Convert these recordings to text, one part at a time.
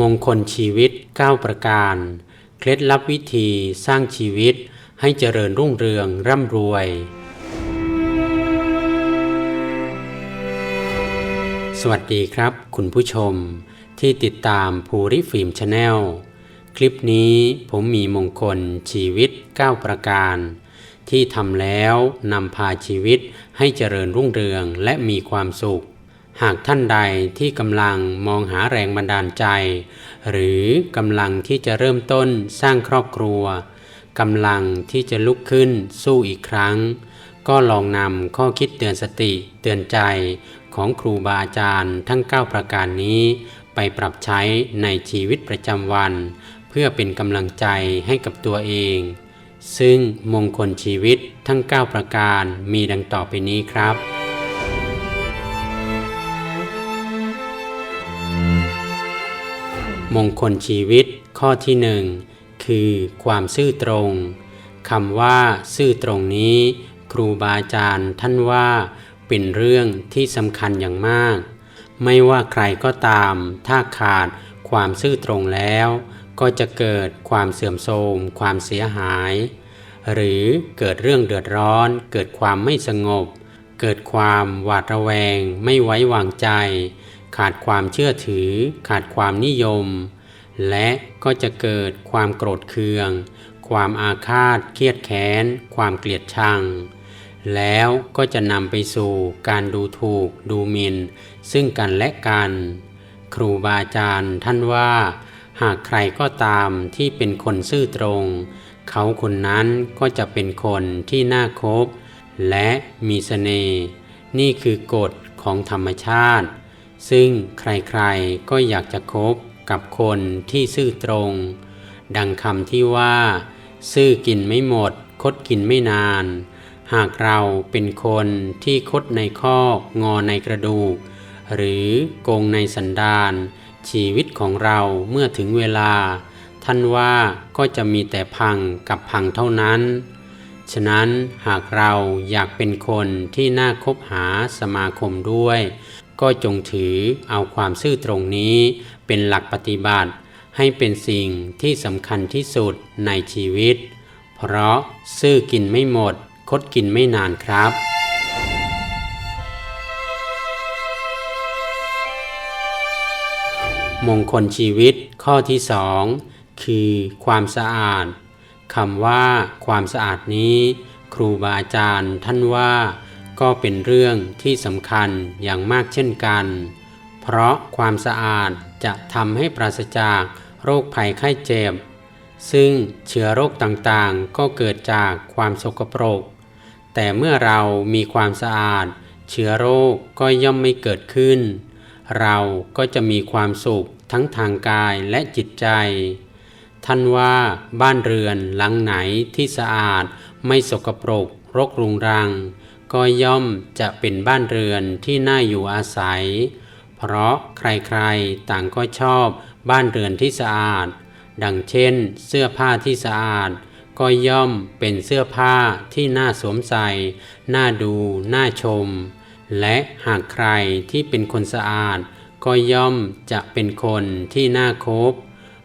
มงคลชีวิต 9 ประการ เคล็ดลับวิธีสร้างชีวิตให้เจริญรุ่งเรืองร่ำรวย สวัสดีครับ คุณผู้ชม ที่ติดตามภูริฟิล์มชาแนลคลิปนี้ผมมีมงคลชีวิต 9 ประการ ที่ทำแล้วนำพาชีวิตให้เจริญรุ่งเรืองและมีความสุข หากท่านใดที่กำลังมองหาแรงบันดาลใจ หรือกำลังที่จะเริ่มต้นสร้างครอบครัวกำลังที่จะลุกขึ้นสู้อีกครั้ง ก็ลองนำข้อคิดเตือนสติเตือนใจของครูบาอาจารย์ทั้ง 9 ประการนี้ ไปปรับใช้ในชีวิตประจำวัน เพื่อเป็นกำลังใจให้กับตัวเอง ซึ่งมงคลชีวิตทั้ง 9 ประการมีดังต่อไปนี้ครับ มงคลชีวิตข้อที่หนึ่งคือความซื่อตรงคำว่า ซื่อตรงนี้ ครูบาอาจารย์ท่านว่าเป็นเรื่องที่สำคัญอย่างมาก ไม่ว่าใครก็ตาม ถ้าขาดความซื่อตรงแล้ว ก็จะเกิดความเสื่อมโทรมความเสียหาย หรือเกิดเรื่องเดือดร้อน เกิดความไม่สงบ เกิดความหวาดระแวง ไม่ไว้วางใจ ขาดความเชื่อถือ ขาดความนิยม และก็จะเกิดความโกรธเคือง ความอาฆาต เครียดแค้น ความเกลียดชัง แล้วก็จะนำไปสู่การดูถูก ดูหมิน่น ซึ่งกันและกัน ครูบาอาจารย์ท่านว่า หากใครก็ตามที่เป็นคนซื่อตรง เขาคนนั้นก็จะเป็นคนที่น่าคบ และมีเสน่ห์ นี่คือกฎของธรรมชาติ ซึ่งใครๆก็อยากจะคบกับคนที่ซื่อตรง ดังคำที่ว่า ซื่อกินไม่หมด คดกินไม่นาน หากเราเป็นคนที่คดในข้องอในกระดูก หรือโกงในสันดาน ชีวิตของเราเมื่อถึงเวลา ท่านว่าก็จะมีแต่พังกับพังเท่านั้น ฉะนั้นหากเราอยากเป็นคนที่น่าคบหาสมาคมด้วย ก็จงถือเอาความซื่อตรงนี้เป็นหลักปฏิบัติ ให้เป็นสิ่งที่สำคัญที่สุดในชีวิต เพราะซื่อกินไม่หมด คดกินไม่นานครับมงคลชีวิตข้อที่สองคือความสะอาดคำว่าความสะอาดนี้ ครูบาอาจารย์ท่านว่า ก็เป็นเรื่องที่สำคัญอย่างมากเช่นกัน เพราะความสะอาดจะทำให้ปราศจากโรคภัยไข้เจ็บ ซึ่งเชื้อโรคต่างๆ ก็เกิดจากความสกปรก แต่เมื่อเรามีความสะอาด เชื้อโรคก็ย่อมไม่เกิดขึ้น เราก็จะมีความสุขทั้งทางกายและจิตใจ ท่านว่าบ้านเรือนหลังไหนที่สะอาดไม่สกปรกรกรุงรัง ก็ย่อมจะเป็นบ้านเรือนที่น่าอยู่อาศัย เพราะใครๆต่างก็ชอบบ้านเรือนที่สะอาด ดังเช่น เสื้อผ้าที่สะอาด ก็ย่อมเป็นเสื้อผ้าที่น่าสวมใส่น่าดูน่าชม และหากใครที่เป็นคนสะอาด ก็ย่อมจะเป็นคนที่น่าคบ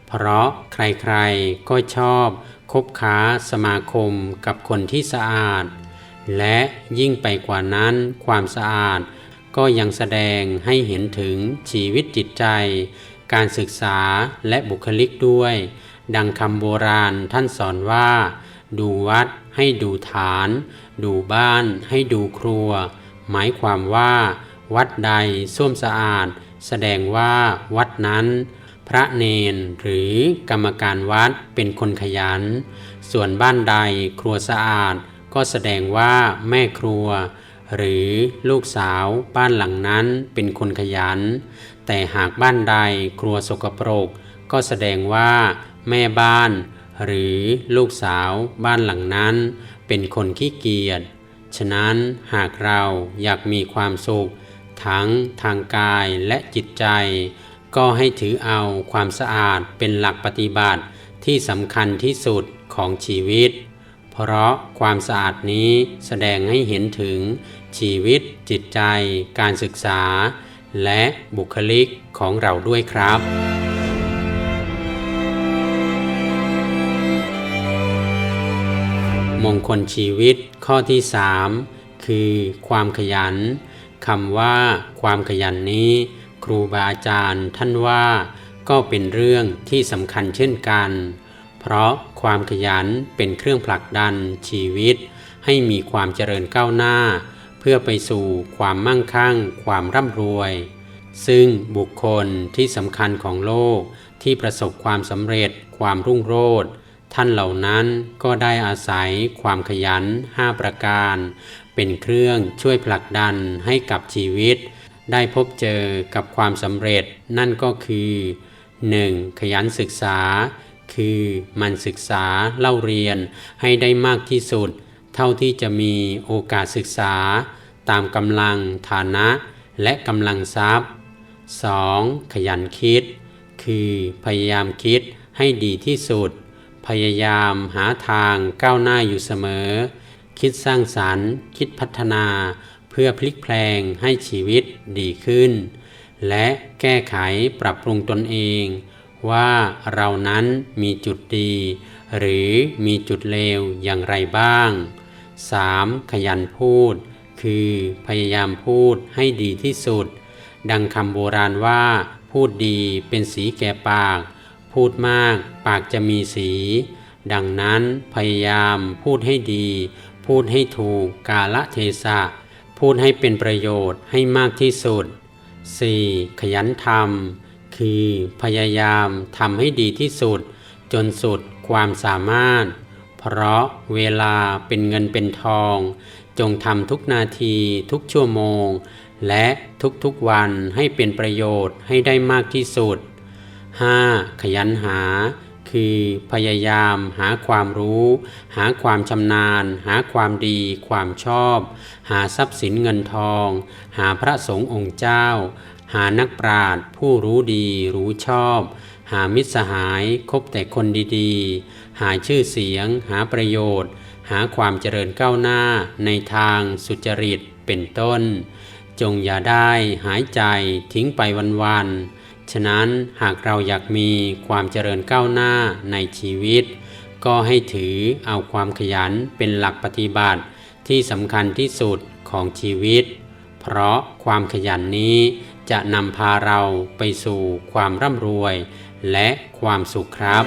เพราะใครๆก็ชอบคบค้าสมาคมกับคนที่สะอาด และยิ่งไปกว่านั้นความสะอาด ก็ยังแสดงให้เห็นถึงชีวิตจิตใจ การศึกษาและบุคลิกด้วย ดังคำโบราณท่านสอนว่า ดูวัดให้ดูฐาน ดูบ้านให้ดูครัว หมายความว่า วัดใดส้วมสะอาด แสดงว่าวัดนั้น พระเนนหรือกรรมการวัดเป็นคนขยัน ส่วนบ้านใดครัวสะอาด ก็แสดงว่าแม่ครัว หรือลูกสาวบ้านหลังนั้นเป็นคนขยัน แต่หากบ้านใดครัวสกปรก ก็แสดงว่าแม่บ้าน หรือลูกสาวบ้านหลังนั้น เป็นคนขี้เกียจฉะนั้นหากเราอยากมีความสุข ทั้งทางกายและจิตใจ ก็ให้ถือเอาความสะอาดเป็นหลักปฏิบัติที่สำคัญที่สุดของชีวิต เพราะความสะอาดนี้แสดงให้เห็นถึงชีวิต จิตใจ การศึกษา และบุคลิกของเราด้วยครับ มงคลชีวิตข้อที่ 3 คือความขยันคำว่าความขยันนี้ ครูบาอาจารย์ท่านว่าก็เป็นเรื่องที่สำคัญเช่นกัน เพราะความขยันเป็นเครื่องผลักดันชีวิต ให้มีความเจริญก้าวหน้า เพื่อไปสู่ความมั่งคั่ง ความร่ำรวย ซึ่งบุคคลที่สำคัญของโลกที่ประสบความสำเร็จความรุ่งโรจน์ท่านเหล่านั้นก็ได้อาศัยความขยัน 5 ประการ เป็นเครื่องช่วยผลักดันให้กับชีวิต ได้พบเจอกับความสำเร็จนั่นก็คือ 1. ขยันศึกษา คือมันศึกษาเล่าเรียนให้ได้มากที่สุด เท่าที่จะมีโอกาสศึกษา ตามกำลังฐานะและกำลังทรัพย์ 2. ขยันคิด คือพยายามคิดให้ดีที่สุด พยายามหาทางก้าวหน้าอยู่เสมอ คิดสร้างสรรค์ คิดพัฒนา เพื่อพลิกแพลงให้ชีวิตดีขึ้น และแก้ไขปรับปรุงตนเอง ว่าเรานั้นมีจุดดี หรือมีจุดเลวอย่างไรบ้าง 3. ขยันพูด คือพยายามพูดให้ดีที่สุด ดังคำโบราณว่า พูดดีเป็นสีแก่ปาก พูดมากปากจะมีสี ดังนั้นพยายามพูดให้ดี พูดให้ถูกกาละเทศะ พูดให้เป็นประโยชน์ให้มากที่สุด 4. ขยันทำ คือ พยายามทำให้ดีที่สุด จนสุดความสามารถ เพราะเวลาเป็นเงินเป็นทอง จงทำทุกนาทีทุกชั่วโมง และทุกๆวันให้เป็นประโยชน์ให้ได้มากที่สุด 5. ขยันหา คือพยายามหาความรู้ หาความชำนาญ หาความดี ความชอบ หาทรัพย์สินเงินทอง หาพระสงฆ์องค์เจ้า หานักปราชญ์ผู้รู้ดีรู้ชอบ หามิตรสหายคบแต่คนดีๆ หาชื่อเสียง หาประโยชน์ หาความเจริญก้าวหน้าในทางสุจริตเป็นต้น จงอย่าได้หายใจทิ้งไปวันๆ ฉะนั้นหากเราอยากมีความเจริญก้าวหน้าในชีวิต ก็ให้ถือเอาความขยันเป็นหลักปฏิบัติที่สำคัญที่สุดของชีวิต เพราะความขยันนี้ จะนำพาเราไปสู่ความร่ำรวย และความสุขครับ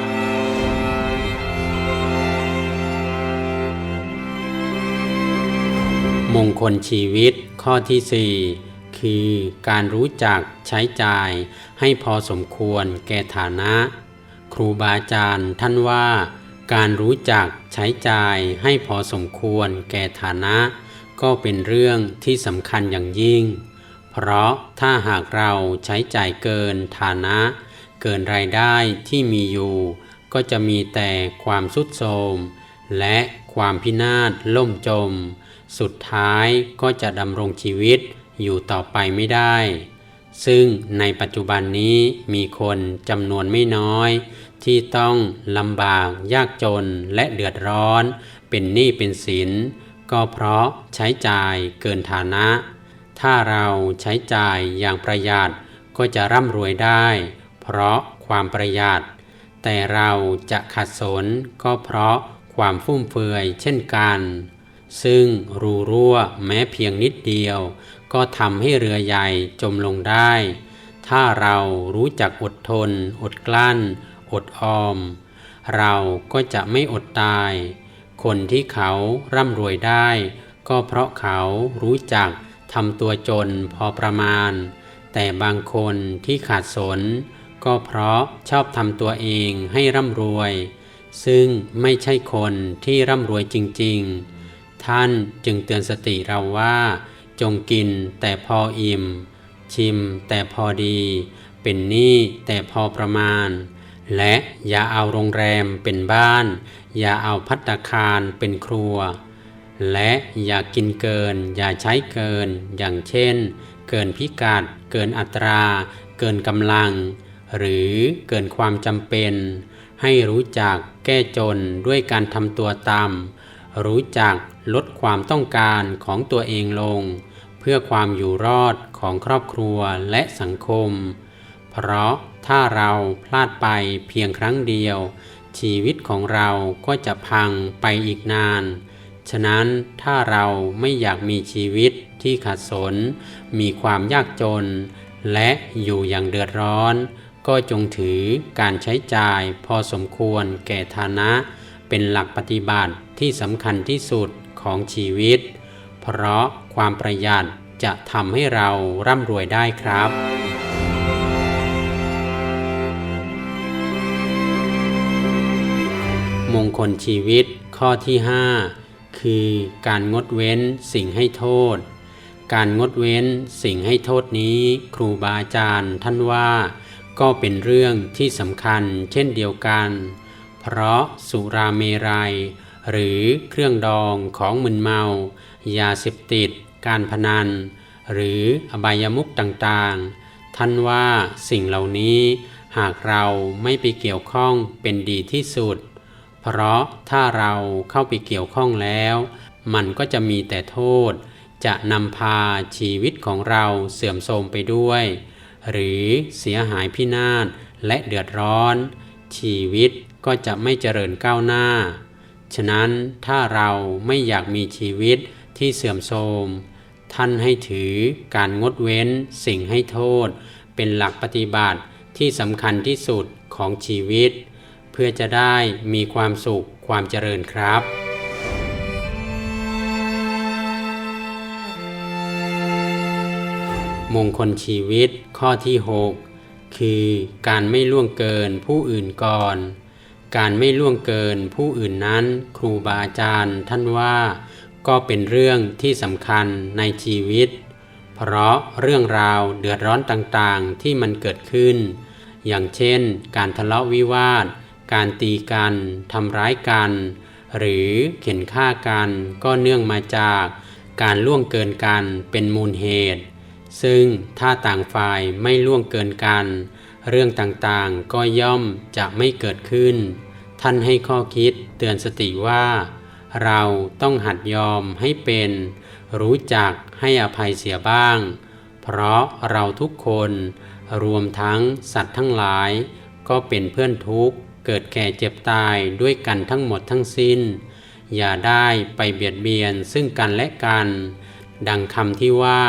มงคลชีวิตข้อที่ 4 คือการรู้จักใช้จ่ายให้พอสมควรแก่ฐานะ ครูบาอาจารย์ท่านว่า การรู้จักใช้จ่ายให้พอสมควรแก่ฐานะ ก็เป็นเรื่องที่สำคัญอย่างยิ่ง เพราะถ้าหากเราใช้จ่ายเกินฐานะ เกินรายได้ที่มีอยู่ ก็จะมีแต่ความสุดโทมและความพินาศล่มจม สุดท้ายก็จะดำรงชีวิตอยู่ต่อไปไม่ได้ ซึ่งในปัจจุบันนี้มีคนจำนวนไม่น้อย ที่ต้องลำบากยากจนและเดือดร้อน เป็นหนี้เป็นสิน ก็เพราะใช้จ่ายเกินฐานะ ถ้าเราใช้จ่ายอย่างประหยัดก็จะร่ำรวยได้ เพราะความประหยัด แต่เราจะขัดสนก็เพราะความฟุ่มเฟือยเช่นกัน ซึ่งรูรั่วแม้เพียงนิดเดียว ก็ทำให้เรือใหญ่จมลงได้ ถ้าเรารู้จักอดทน อดกลั้น อดออม เราก็จะไม่อดตาย คนที่เขาร่ำรวยได้ ก็เพราะเขารู้จัก ทำตัวจนพอประมาณ แต่บางคนที่ขาดสน ก็เพราะชอบทำตัวเองให้ร่ำรวย ซึ่งไม่ใช่คนที่ร่ำรวยจริง ๆ ท่านจึงเตือนสติเราว่า จงกินแต่พออิ่ม ชิมแต่พอดี เป็นหนี้แต่พอประมาณ และอย่าเอาโรงแรมเป็นบ้าน อย่าเอาพัตตาคารเป็นครัว และอย่ากินเกิน อย่าใช้เกิน อย่างเช่น เกินพิกัด เกินอัตรา เกินกำลัง หรือเกินความจำเป็น ให้รู้จักแก้จนด้วยการทำตัวตามรู้จักลดความต้องการของตัวเองลง เพื่อความอยู่รอดของครอบครัวและสังคม เพราะถ้าเราพลาดไปเพียงครั้งเดียว ชีวิตของเราก็จะพังไปอีกนาน ฉะนั้นถ้าเราไม่อยากมีชีวิตที่ขัดสน มีความยากจน และอยู่อย่างเดือดร้อน ก็จงถือการใช้จ่ายพอสมควรแก่ฐานะ เป็นหลักปฏิบัติที่สำคัญที่สุดของชีวิต เพราะความประหยัดจะทำให้เราร่ำรวยได้ครับมงคลชีวิตข้อที่ 5 คือการงดเว้นสิ่งให้โทษ การงดเว้นสิ่งให้โทษนี้ ครูบาอาจารย์ท่านว่าก็เป็นเรื่องที่สำคัญเช่นเดียวกัน เพราะสุราเมรัย หรือเครื่องดองของมึนเมา ยาเสพติด การพนัน หรืออบายามุขต่างๆ ท่านว่าสิ่งเหล่านี้หากเราไม่ไปเกี่ยวข้องเป็นดีที่สุด เพราะถ้าเราเข้าไปเกี่ยวข้องแล้ว มันก็จะมีแต่โทษ จะนำพาชีวิตของเราเสื่อมโทรมไปด้วย หรือเสียหายพินาศและเดือดร้อน ชีวิตก็จะไม่เจริญก้าวหน้า ฉะนั้นถ้าเราไม่อยากมีชีวิตที่เสื่อมโทรมท่านให้ถือการงดเว้นสิ่งให้โทษ เป็นหลักปฏิบัติที่สำคัญที่สุดของชีวิต เพื่อจะได้มีความสุขความเจริญครับมงคลชีวิตข้อที่ 6 คือการไม่ล่วงเกินผู้อื่นก่อน การไม่ล่วงเกินผู้อื่นนั้น ครูบาอาจารย์ท่านว่าก็เป็นเรื่องที่สำคัญในชีวิต เพราะเรื่องราวเดือดร้อนต่างๆที่มันเกิดขึ้น อย่างเช่น การทะเลาะวิวาท การตีกัน ทำร้ายกัน หรือเข็นฆ่ากันก็เนื่องมาจากการล่วงเกินกันเป็นมูลเหตุ ซึ่งถ้าต่างฝ่ายไม่ล่วงเกินกัน เรื่องต่างๆก็ย่อมจะไม่เกิดขึ้น ท่านให้ข้อคิดเตือนสติว่า เราต้องหัดยอมให้เป็น รู้จักให้อภัยเสียบ้าง เพราะเราทุกคนรวมทั้งสัตว์ทั้งหลายก็เป็นเพื่อนทุกข์ เกิดแก่เจ็บตายด้วยกันทั้งหมดทั้งสิ้น อย่าได้ไปเบียดเบียนซึ่งกันและกัน ดังคำที่ว่า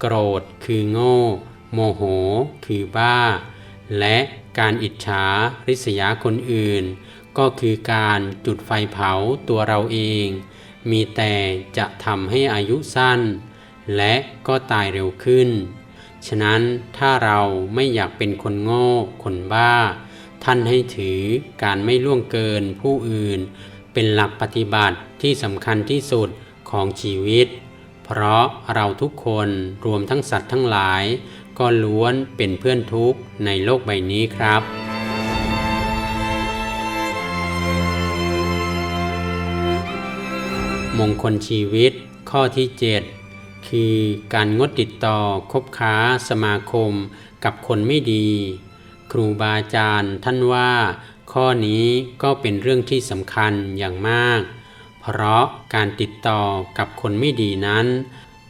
โกรธคือโง่ โมโห คือบ้า และการอิจฉาริษยาคนอื่น ก็คือการจุดไฟเผาตัวเราเอง มีแต่จะทำให้อายุสั้น และก็ตายเร็วขึ้น ฉะนั้นถ้าเราไม่อยากเป็นคนโง่ คนบ้า ท่านให้ถือการไม่ล่วงเกินผู้อื่น เป็นหลักปฏิบัติที่สำคัญที่สุดของชีวิต เพราะเราทุกคนรวมทั้งสัตว์ทั้งหลาย ก็ล้วนเป็นเพื่อนทุกข์ในโลกใบนี้ครับมงคลชีวิตข้อที่ 7 คือการงดติดต่อคบค้าสมาคมกับคนไม่ดี ครูบาอาจารย์ท่านว่า ข้อนี้ก็เป็นเรื่องที่สำคัญอย่างมาก เพราะการติดต่อกับคนไม่ดีนั้น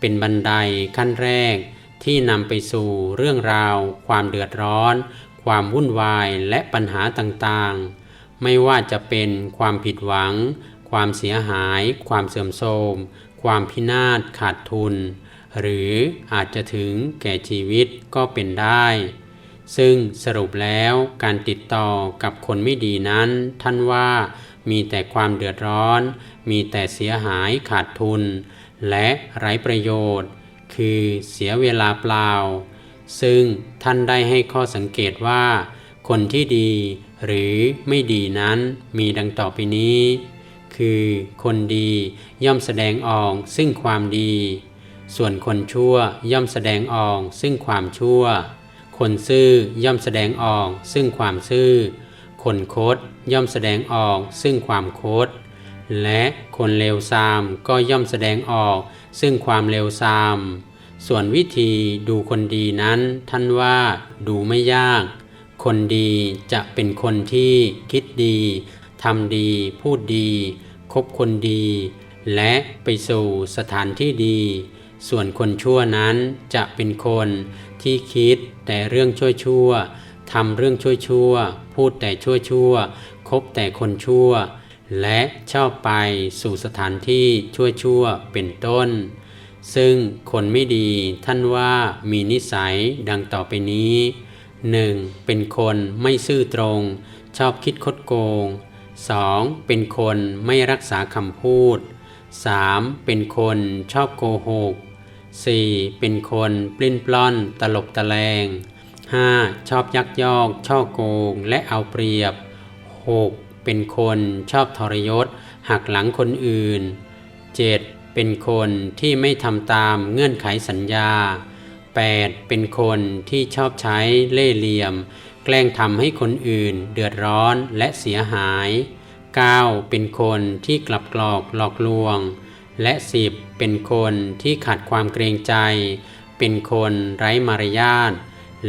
เป็นบันไดขั้นแรก ที่นำไปสู่เรื่องราว ความเดือดร้อน ความวุ่นวายและปัญหาต่างๆ ไม่ว่าจะเป็นความผิดหวัง ความเสียหาย ความเสื่อมโทรมความพินาศขาดทุน หรืออาจจะถึงแก่ชีวิตก็เป็นได้ ซึ่งสรุปแล้วการติดต่อกับคนไม่ดีนั้น ท่านว่ามีแต่ความเดือดร้อน มีแต่เสียหายขาดทุน และไร้ประโยชน์ คือเสียเวลาเปล่า ซึ่งท่านได้ให้ข้อสังเกตว่า คนที่ดีหรือไม่ดีนั้นมีดังต่อไปนี้ คือคนดีย่อมแสดงออกซึ่งความดี ส่วนคนชั่วย่อมแสดงออกซึ่งความชั่ว คนซื่อย่อมแสดงออกซึ่งความซื่อ คนโคดย่อมแสดงออกซึ่งความโคดและคนเลวทรามก็ย่อมแสดงออกซึ่งความเลวทราม ส่วนวิธีดูคนดีนั้นท่านว่าดูไม่ยาก คนดีจะเป็นคนที่คิดดีทำดีพูดดีคบคนดี และไปสู่สถานที่ดี ส่วนคนชั่วนั้นจะเป็นคน ที่คิดแต่เรื่องชั่วชั่วทำเรื่องชั่วชั่วพูดแต่ชั่วชั่วคบแต่คนชั่ว และชอบไปสู่สถานที่ชั่วๆเป็นต้น ซึ่งคนไม่ดีท่านว่ามีนิสัยดังต่อไปนี้ 1. เป็นคนไม่ซื่อตรง ชอบคิดคดโกง 2. เป็นคนไม่รักษาคำพูด 3. เป็นคนชอบโกหก 4. เป็นคนปลิ้นปล้อนตลบตะแลง 5. ชอบยักยอก ช่อโกง และเอาเปรียบ 6. เป็นคนชอบทรยศ หักหลังคนอื่น 7. เป็นคนที่ไม่ทำตามเงื่อนไขสัญญา 8. เป็นคนที่ชอบใช้เล่ห์เหลี่ยม แกล้งทำให้คนอื่น เดือดร้อนและเสียหาย 9. เป็นคนที่กลับกลอกหลอกลวง และ 10. เป็นคนที่ขาดความเกรงใจ เป็นคนไร้มารยาท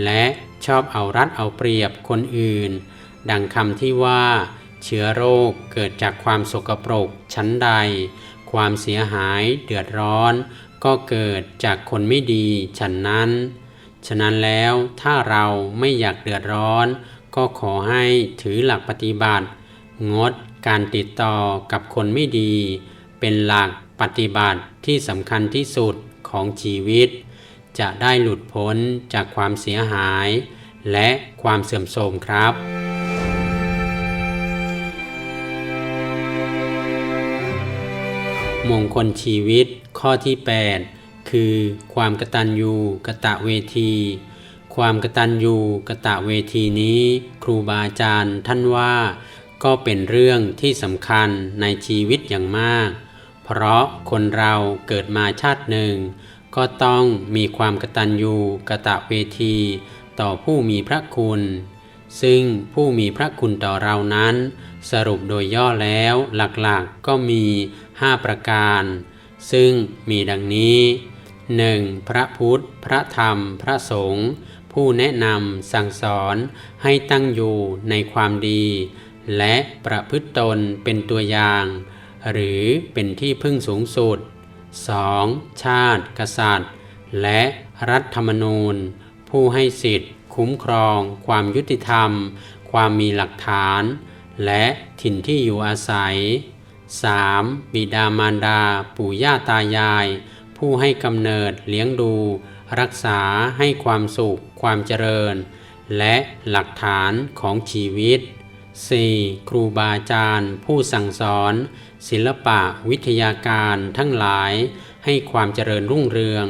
และชอบเอารัดเอาเปรียบคนอื่น ดังคำที่ว่า เชื้อโรคเกิดจากความสกปรกชั้นใด ความเสียหายเดือดร้อน ก็เกิดจากคนไม่ดีฉันนั้น ฉะนั้นแล้วถ้าเราไม่อยากเดือดร้อน ก็ขอให้ถือหลักปฏิบัติ งดการติดต่อกับคนไม่ดี เป็นหลัก ปฏิบัติที่สำคัญที่สุดของชีวิต จะได้หลุดพ้นจากความเสียหาย และความเสื่อมโทรมครับมงคลชีวิตข้อที่ 8 คือความกตัญญูกะตะเวที ความกตัญญูกะตะเวทีนี้ ครูบาอาจารย์ท่านว่าก็เป็นเรื่องที่สำคัญในชีวิตอย่างมาก เพราะคนเราเกิดมาชาติหนึ่ง ก็ต้องมีความกตัญญูกะตะเวที ต่อผู้มีพระคุณ ซึ่งผู้มีพระคุณต่อเรานั้น สรุปโดยย่อแล้วหลักๆก็มี 5 ประการ ซึ่งมีดังนี้ 1. พระพุทธ พระธรรม พระสงฆ์ผู้แนะนำสั่งสอนให้ตั้งอยู่ในความดี และประพฤติตนเป็นตัวอย่าง หรือเป็นที่พึ่งสูงสุด 2. ชาติ กษัตริย์ และรัฐธรรมนูญ ผู้ให้สิทธิ์ คุ้มครอง ความยุติธรรม ความมีหลักฐาน และถิ่นที่อยู่อาศัย 3. บิดามารดา ปู่ย่าตายาย ผู้ให้กำเนิดเลี้ยงดู รักษาให้ความสุข ความเจริญ และหลักฐานของชีวิต 4. ครูบาอาจารย์ ผู้สั่งสอน ศิลปะวิทยาการทั้งหลายให้ความเจริญรุ่งเรือง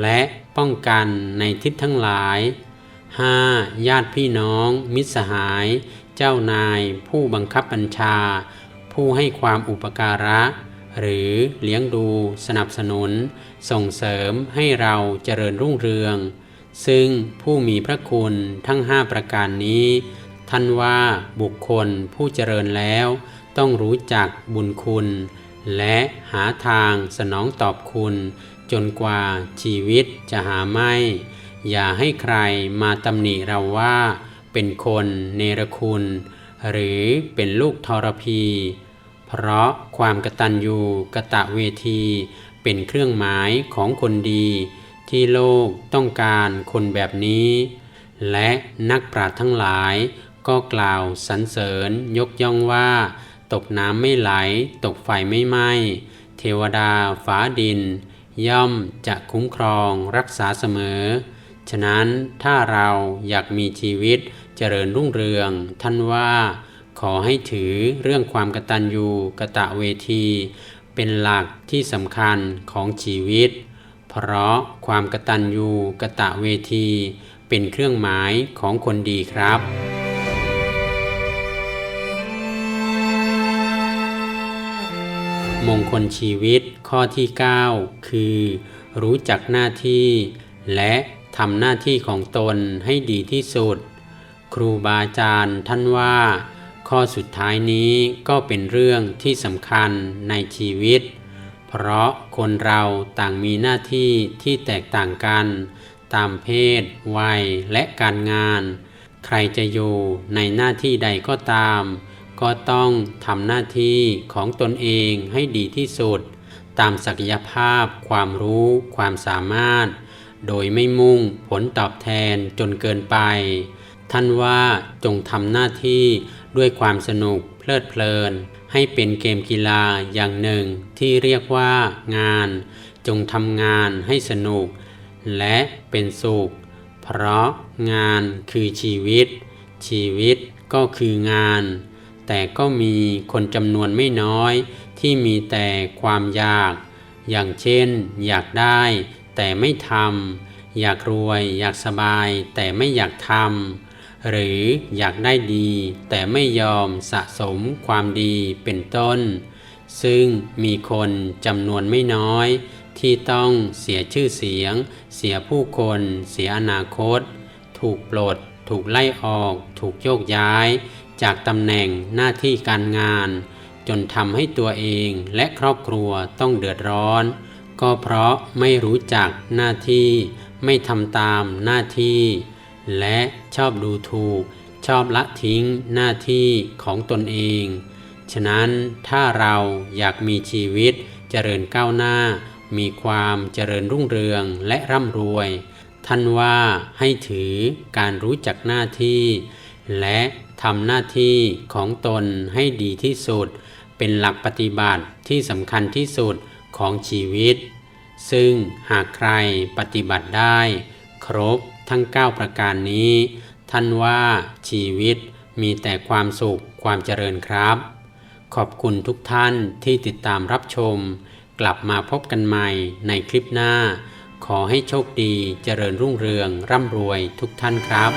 และป้องกันในทิศทั้งหลาย 5. ญาติพี่น้อง มิตรสหาย เจ้านาย ผู้บังคับบัญชา ผู้ให้ความอุปการะ หรือเลี้ยงดูสนับสนุน ส่งเสริมให้เราเจริญรุ่งเรือง ซึ่งผู้มีพระคุณทั้งห้าประการนี้ ท่านว่าบุคคลผู้เจริญแล้ว ต้องรู้จักบุญคุณ และหาทางสนองตอบคุณ จนกว่าชีวิตจะหาไม่ อย่าให้ใครมาตำหนิเราว่า เป็นคนเนรคุณ หรือเป็นลูกทรพี เพราะความกตัญญูกะตะเวที เป็นเครื่องหมายของคนดี ที่โลกต้องการคนแบบนี้ และนักปราชญ์ทั้งหลาย ก็กล่าวสรรเสริญยกย่องว่า ตกน้ำไม่ไหล ตกไฟไม่ไหม้เทวดาฟ้าดิน ย่อมจะคุ้มครองรักษาเสมอ ฉะนั้นถ้าเราอยากมีชีวิตเจริญรุ่งเรือง ท่านว่า ขอให้ถือเรื่องความกตัญญูกะตะเวที เป็นหลักที่สำคัญของชีวิต เพราะความกตัญญูกะตะเวที เป็นเครื่องหมายของคนดีครับ มงคลชีวิตข้อที่ 9 คือ รู้จักหน้าที่ และทำหน้าที่ของตนให้ดีที่สุด ครูบาอาจารย์ท่านว่า ข้อสุดท้ายนี้ก็เป็นเรื่องที่สำคัญในชีวิต เพราะคนเราต่างมีหน้าที่ที่แตกต่างกัน ตามเพศ วัยและการงาน ใครจะอยู่ในหน้าที่ใดก็ตาม ก็ต้องทำหน้าที่ของตนเองให้ดีที่สุด ตามศักยภาพ ความรู้ ความสามารถ โดยไม่มุ่งผลตอบแทนจนเกินไป ท่านว่าจงทำหน้าที่ด้วยความสนุกเพลิดเพลิน ให้เป็นเกมกีฬาอย่างหนึ่งที่เรียกว่างาน จงทำงานให้สนุก และเป็นสุข เพราะงานคือชีวิต ชีวิตก็คืองาน แต่ก็มีคนจำนวนไม่น้อย ที่มีแต่ความอยาก อย่างเช่น อยากได้ แต่ไม่ทำอยากรวย อยากสบาย แต่ไม่อยากทำหรืออยากได้ดี แต่ไม่ยอมสะสมความดีเป็นต้น ซึ่งมีคนจำนวนไม่น้อย ที่ต้องเสียชื่อเสียง เสียผู้คน เสียอนาคต ถูกปลด ถูกไล่ออก ถูกโยกย้าย จากตำแหน่งหน้าที่การงาน จนทำให้ตัวเองและครอบครัวต้องเดือดร้อน ก็เพราะไม่รู้จักหน้าที่ ไม่ทำตามหน้าที่ และชอบดูถูก ชอบละทิ้งหน้าที่ของตนเอง ฉะนั้นถ้าเราอยากมีชีวิตเจริญก้าวหน้า มีความเจริญรุ่งเรืองและร่ำรวย ท่านว่าให้ถือการรู้จักหน้าที่ และ ทำหน้าที่ของตนให้ดีที่สุด เป็นหลักปฏิบัติที่สำคัญที่สุดของชีวิต ซึ่งหากใครปฏิบัติได้ ครบทั้ง 9 ประการนี้ ท่านว่าชีวิตมีแต่ความสุขความเจริญครับ ขอบคุณทุกท่านที่ติดตามรับชม กลับมาพบกันใหม่ในคลิปหน้า ขอให้โชคดีเจริญรุ่งเรืองร่ำรวยทุกท่านครับ